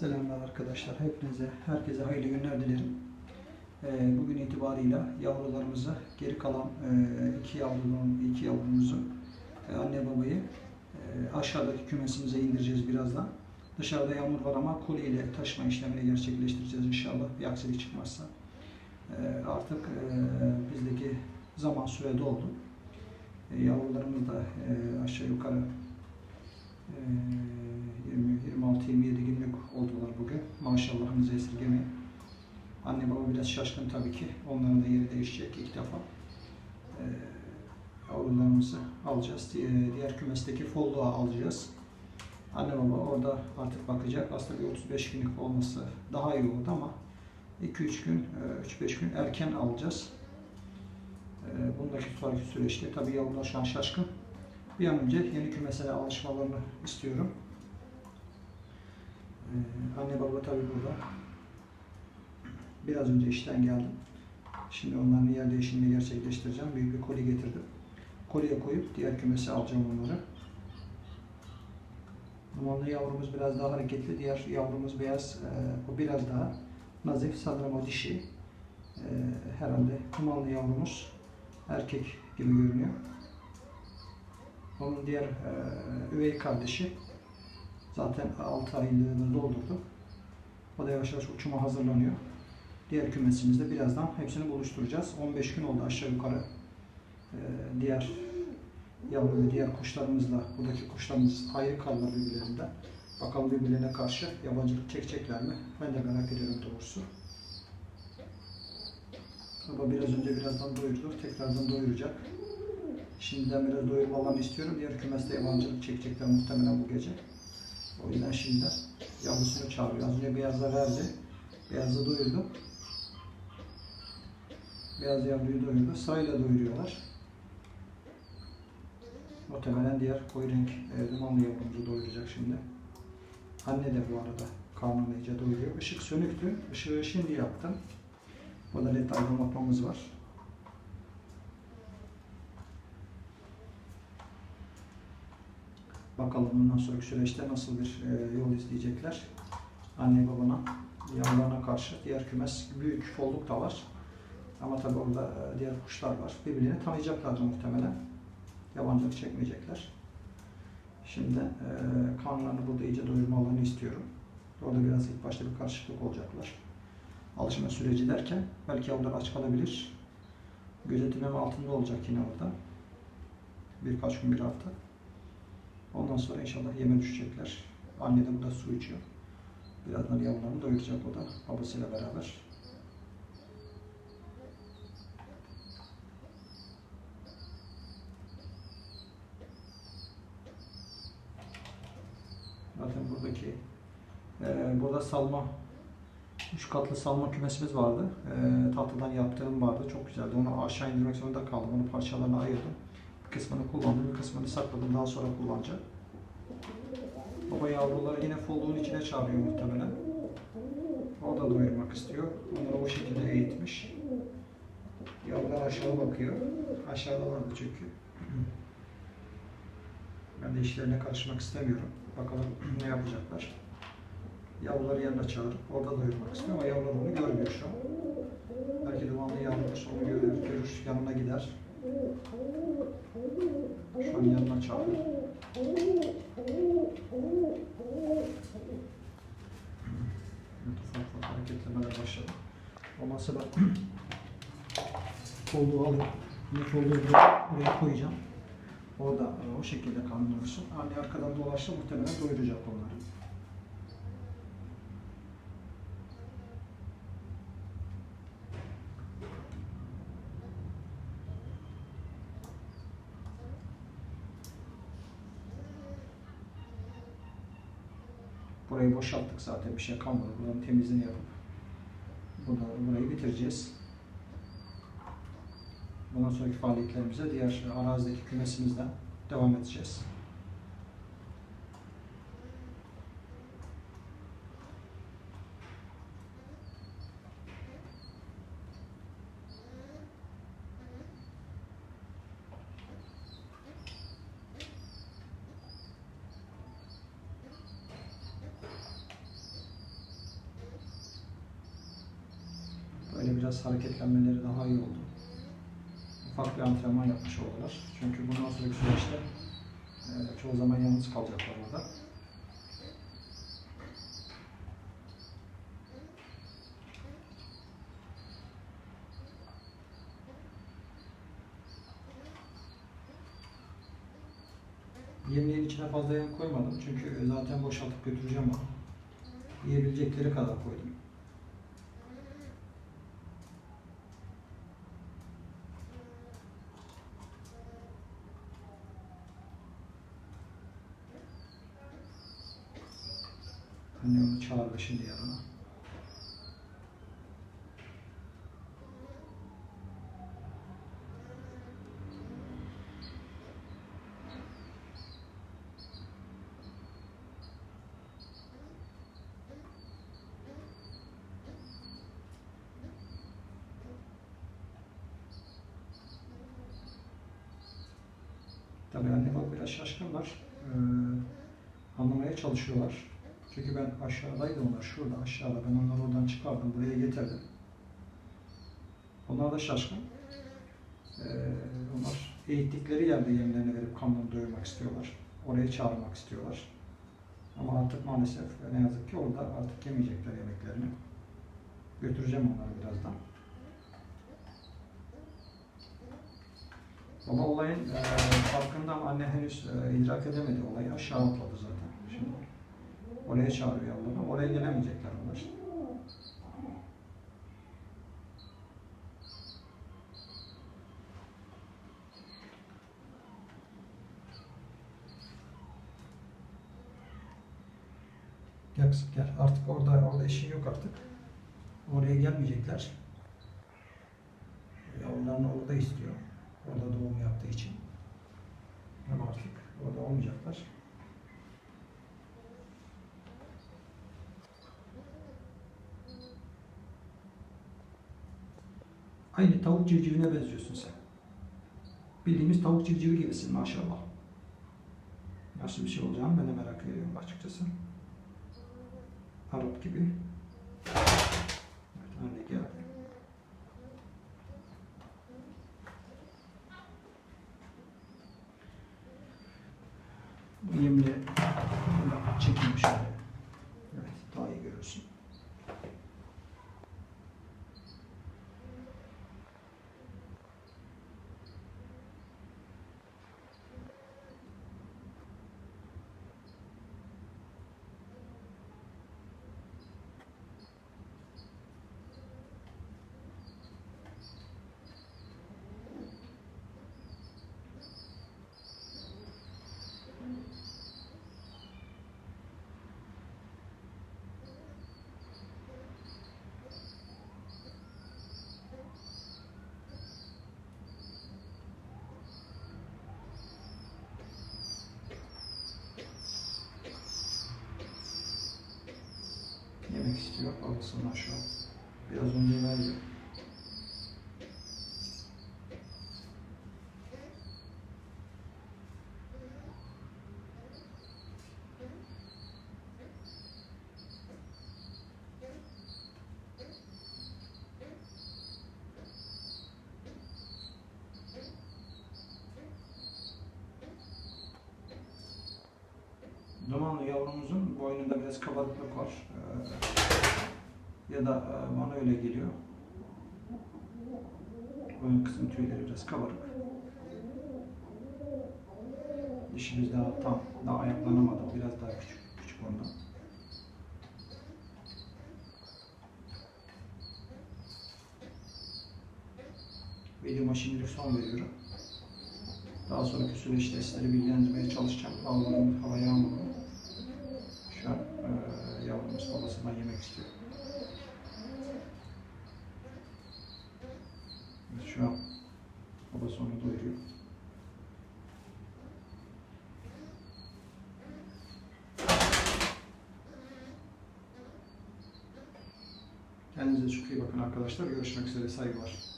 Selamlar arkadaşlar. Hepinize, herkese hayırlı günler dilerim. Ee, Bugün itibarıyla yavrularımızı, geri kalan e, iki yavrunun, iki yavrumuzu, e, anne babayı e, aşağıdaki kümesimize indireceğiz birazdan. Dışarıda yağmur var ama koli ile taşıma işlemini gerçekleştireceğiz inşallah bir aksilik çıkmazsa. Artık bizdeki zaman süre doldu. E, Yavrularımız da aşağı yukarı 26-27 günlük oldular bugün. Maşallahınızı esirgemeyin. Anne baba biraz şaşkın tabii ki. Onların da yeri değişecek ilk defa. Ee, yavrularımızı alacağız. Di- Diğer kümesteki folluğa alacağız. Anne baba orada artık bakacak. Aslında bir 35 günlük olması daha iyi oldu ama 2-3 gün, e, 3-5 gün erken alacağız. Ee, Bundaki sonraki süreçte tabii yavrular şu an şaşkın. Bir an önce yeni kümesine alışmalarını istiyorum. Ee, anne baba tabii burada. Biraz önce işten geldim. Şimdi onların yer değişimini gerçekleştireceğim. Büyük bir koli getirdim. Koliye koyup diğer kümese alacağım onları. Dumanlı yavrumuz biraz daha hareketli. Diğer yavrumuz beyaz. Ee, o biraz daha nazif. Sanırım o dişi. Ee, herhalde dumanlı yavrumuz erkek gibi görünüyor. Onun diğer e, üvey kardeşi Zaten 6 aylığını doldurdu. O da yavaş yavaş uçuma hazırlanıyor. Diğer kümesimizde birazdan hepsini buluşturacağız. 15 gün oldu aşağı yukarı. Ee, diğer yavru ve diğer kuşlarımızla, buradaki kuşlarımız ayrı kaldılar birbirlerinden. Bakalım birbirlerine karşı yabancılık çekecekler mi? Ben de merak ediyorum doğrusu. Baba biraz önce birazdan doyurdu. Tekrardan doyuracak. Şimdiden biraz doyurmalarını istiyorum. Diğer kümeste yabancılık çekecekler muhtemelen bu gece. O yüzden şimdi yavrusunu çağırıyor. Az önce beyaza verdi. Beyazı doyurdu. Beyaz yavruyu doyurdu. Sırayla doyuruyorlar. Muhtemelen diğer koyu renk e, dumanlı yavrumuzu doyuracak şimdi. Anne de bu arada karnını iyice doyuruyor. Işık sönüktü. Işığı şimdi yaktım. Burada led aydınlatmamız var. Bakalım bundan sonraki süreçte nasıl bir e, yol izleyecekler. Anne babana, yavrularına karşı. Diğer kümes büyük folluk da var. Ama tabii orada e, diğer kuşlar var. Birbirlerini tanıyacaklardır muhtemelen. Yabancılık çekmeyecekler. Şimdi e, karnlarını burada iyice doyurmalarını istiyorum. Orada biraz ilk başta bir karışıklık olacaklar. Alışma süreci derken belki yavrular aç kalabilir. Gözetimim altında olacak yine orada. Birkaç gün, bir hafta. Ondan sonra inşallah yeme düşecekler. Anne de burada su içiyor. Birazdan yavrularını doyuracak o da babasıyla beraber. Zaten buradaki e, burada salma üç katlı salma kümesimiz vardı. E, tahtadan yaptığım vardı. Çok güzeldi. Onu aşağı indirmek zorunda kaldım. Onu parçalarına ayırdım. Bir kısmını kullandım, bir kısmını sakladım. Daha sonra kullanacağım. Baba yavruları yine folluğun içine çağırıyor muhtemelen. O da doyurmak istiyor. Onları o şekilde eğitmiş. Yavrular aşağı bakıyor. Aşağıda vardı çünkü. Ben de işlerine karışmak istemiyorum. Bakalım ne yapacaklar. Yavruları yanına çağırıp orada doyurmak istiyor ama yavrular onu görmüyor şu an. Belki dumanlı yavrular onu görür, görür, yanına gider. Şu an yanına çağırıyor. Ufak ufak hareketlemeler başladı. Olmazsa ben kolluğu alayım. Yine kolluğu buraya, buraya koyacağım. Orada e, o şekilde karnını doyursun. Anne arkadan dolaştı muhtemelen doyuracak onları. Burayı boşalttık zaten bir şey kalmadı. Buranın temizliğini yapıp burada, burayı bitireceğiz. Bundan sonraki faaliyetlerimize diğer arazideki kümesimizden devam edeceğiz. Biraz hareketlenmeleri daha iyi oldu. Ufak bir antrenman yapmış oldular. Çünkü bundan sonraki süreçte e, çoğu zaman yalnız kalacaklar orada. Yemeğin içine fazla yem koymadım çünkü zaten boşaltıp götüreceğim onu. Yiyebilecekleri kadar koydum. Anne onu çağırdı şimdi yanına. Tabii anne baba biraz şaşkınlar. Ee, anlamaya çalışıyorlar. Çünkü ben aşağıdaydım onlar şurada aşağıda. Ben onları oradan çıkardım buraya getirdim. Onlar da şaşkın. Ee, onlar eğittikleri yerde yemlerini verip kanlarını doyurmak istiyorlar. Oraya çağırmak istiyorlar. Ama artık maalesef ne yazık ki orada artık yemeyecekler yemeklerini. Götüreceğim onları birazdan. Baba olayın e, farkında ama anne henüz e, idrak edemedi olayı. Aşağı atladı zaten. Şimdi oraya çağırıyor yavrularını. Oraya gelemeyecekler onlar. Gel gel. Artık orada orada işin yok artık. Oraya gelmeyecekler. Yavrularını orada istiyor. Orada doğum yaptığı için. Ama artık orada olmayacaklar. Aynı tavuk civcivine benziyorsun sen. Bildiğimiz tavuk civcivi gibisin maşallah. Nasıl bir şey olacağını ben de merak ediyorum açıkçası. Arap gibi. Evet, anne gel. Bu böyle çekeyim şöyle. Evet, daha iyi görürsün. Yemek istiyor babasından şu an. Biraz önce verdi. Zamanlı yavrumuzun boynunda biraz kabarıklık var. Ee, ya da e, bana öyle geliyor. Boyun kısmı tüyleri biraz kabarık. Dişimiz daha tam, daha ayaklanamadı. Biraz daha küçük, küçük ondan. Videoma şimdilik son veriyorum. Daha sonraki süreçte sizleri bilgilendirmeye çalışacağım. Yavrularım hava yağmurlu. Şu an e, yavrumuz babasından yemek istiyor. Evet, An babası onu doyuruyor. Kendinize çok iyi bakın arkadaşlar. Görüşmek üzere. Saygılar.